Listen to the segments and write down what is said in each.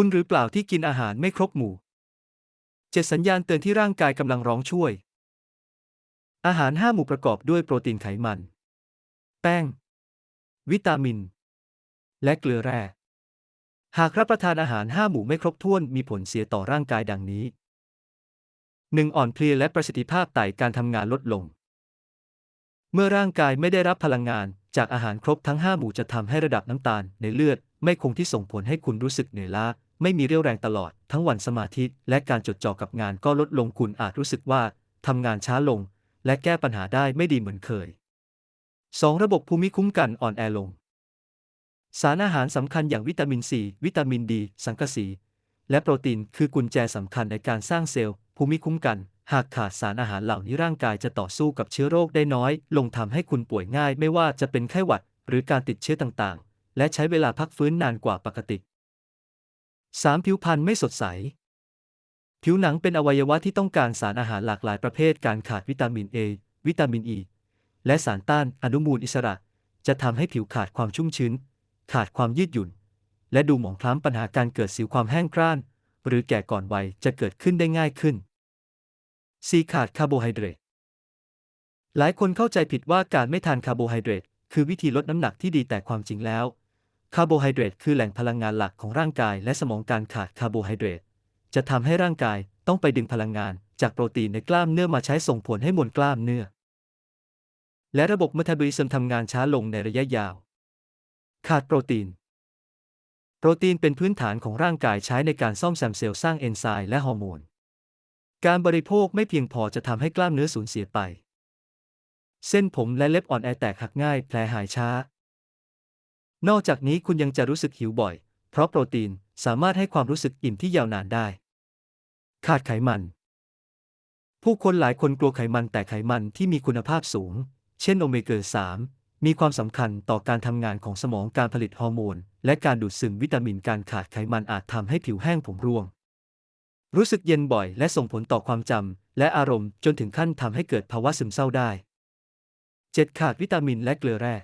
คุณหรือเปล่าที่กินอาหารไม่ครบหมู่ เจ็ดสัญญาณเตือนที่ร่างกายกำลังร้องช่วย อาหารห้าหมู่ประกอบด้วยโปรตีนไขมัน แป้ง วิตามิน และเกลือแร่ หากรับประทานอาหารห้าหมู่ไม่ครบถ้วนมีผลเสียต่อร่างกายดังนี้ 1. อ่อนเพลียและประสิทธิภาพไตการทำงานลดลง เมื่อร่างกายไม่ได้รับพลังงานจากอาหารครบทั้ง 5 หมู่จะทำให้ระดับน้ำตาลในเลือดไม่คงที่ส่งผลให้คุณรู้สึกเหนื่อยล้า ไม่มีเรี่ยวแรงตลอด ทั้งวันสมาธิและการจดจ่อกับงานก็ลดลงคุณอาจรู้สึกว่าทำงานช้าลง และแก้ปัญหาได้ไม่ดีเหมือนเคย 2. ระบบภูมิคุ้มกันอ่อนแอลง สารอาหารสำคัญอย่างวิตามินซีวิตามินดี สังกะสี และโปรตีนคือกุญแจสำคัญในการสร้างเซลล์ ภูมิคุ้มกัน หากขาดสารอาหารเหล่านี้ร่างกายจะต่อสู้กับเชื้อโรคได้น้อย ลงทำให้คุณป่วยง่ายไม่ว่าจะเป็นไข้หวัด หรือการติดเชื้อต่างๆ และใช้เวลาพักฟื้นนานกว่าปกติ 3. ผิวพรรณไม่สดใส ผิวหนังเป็นอวัยวะที่ต้องการสารอาหารหลากหลายประเภทการขาดวิตามิน A วิตามิน E และสารต้านอนุมูลอิสระ จะทำให้ผิวขาดความชุ่มชื้น ขาดความยืดหยุ่น และดูหมองคล้ำปัญหาการเกิดสิวความแห้งกร้าน หรือแก่ก่อนวัยจะเกิดขึ้นได้ง่ายขึ้น 4. ขาดคาร์โบไฮเดรตหลายคนเข้าใจผิดว่าการไม่ทานคาร์โบไฮเดรตคือวิธีลดน้ำหนักที่ดีแต่ความจริงแล้ว คาร์โบไฮเดรตคือแหล่งพลังงานหลักของร่างกายและสมองการขาดคาร์โบไฮเดรตจะทำให้ร่างกายต้องไปดึงพลังงานจากโปรตีนในกล้ามเนื้อมาใช้ส่งผลให้มวลกล้ามเนื้อ และระบบเมตาบอลิซึมทำงานช้าลงในระยะยาว ขาดโปรตีน โปรตีนเป็นพื้นฐานของร่างกายใช้ในการซ่อมแซมเซลล์สร้างเอนไซม์และฮอร์โมน การบริโภคไม่เพียงพอจะทำให้กล้ามเนื้อสูญเสียไป เส้นผมและเล็บอ่อนแอแตกหักง่ายแผลหายช้า นอกจากนี้คุณยังจะรู้สึกหิวบ่อย เพราะโปรตีนสามารถให้ความรู้สึกอิ่มที่ยาวนานได้ ขาดไขมัน ผู้คนหลายคนกลัวไขมันแต่ไขมันที่มีคุณภาพสูง เช่นโอเมก้า 3 มีความสำคัญต่อการทำงานของสมองการผลิตฮอร์โมน และการดูดซึมวิตามินการขาดไขมันอาจทำให้ผิวแห้งผมร่วง รู้สึกเย็นบ่อยและส่งผลต่อความจำและอารมณ์จนถึงขั้นทำให้เกิดภาวะซึมเศร้าได้ 7. ขาดวิตามินและเกลือแร่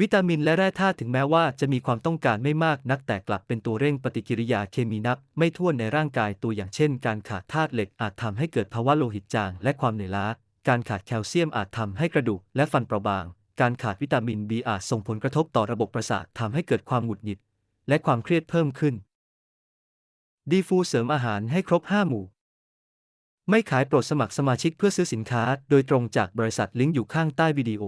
วิตามินและแร่ธาตุถึงแม้ว่าจะมีความต้องการไม่มากนักแต่กลับเป็นตัวเร่งปฏิกิริยาเคมีนับ ไม่ถ้วนในร่างกายตัวอย่างเช่น การขาดธาตุเหล็กอาจทำให้เกิดภาวะโลหิตจางและความเหนื่อยล้า การขาดแคลเซียมอาจทำให้กระดูกและฟันเปราะบาง การขาดวิตามิน B อาจส่งผลกระทบต่อระบบประสาททำให้เกิดความหงุดหงิด และความเครียดเพิ่มขึ้น ดีฟูเสริมอาหารให้ครบ 5 หมู่ ไม่ขายโปรดสมัครสมาชิกเพื่อซื้อสินค้า โดยตรงจากบริษัทลิงก์อยู่ข้างใต้วิดีโอ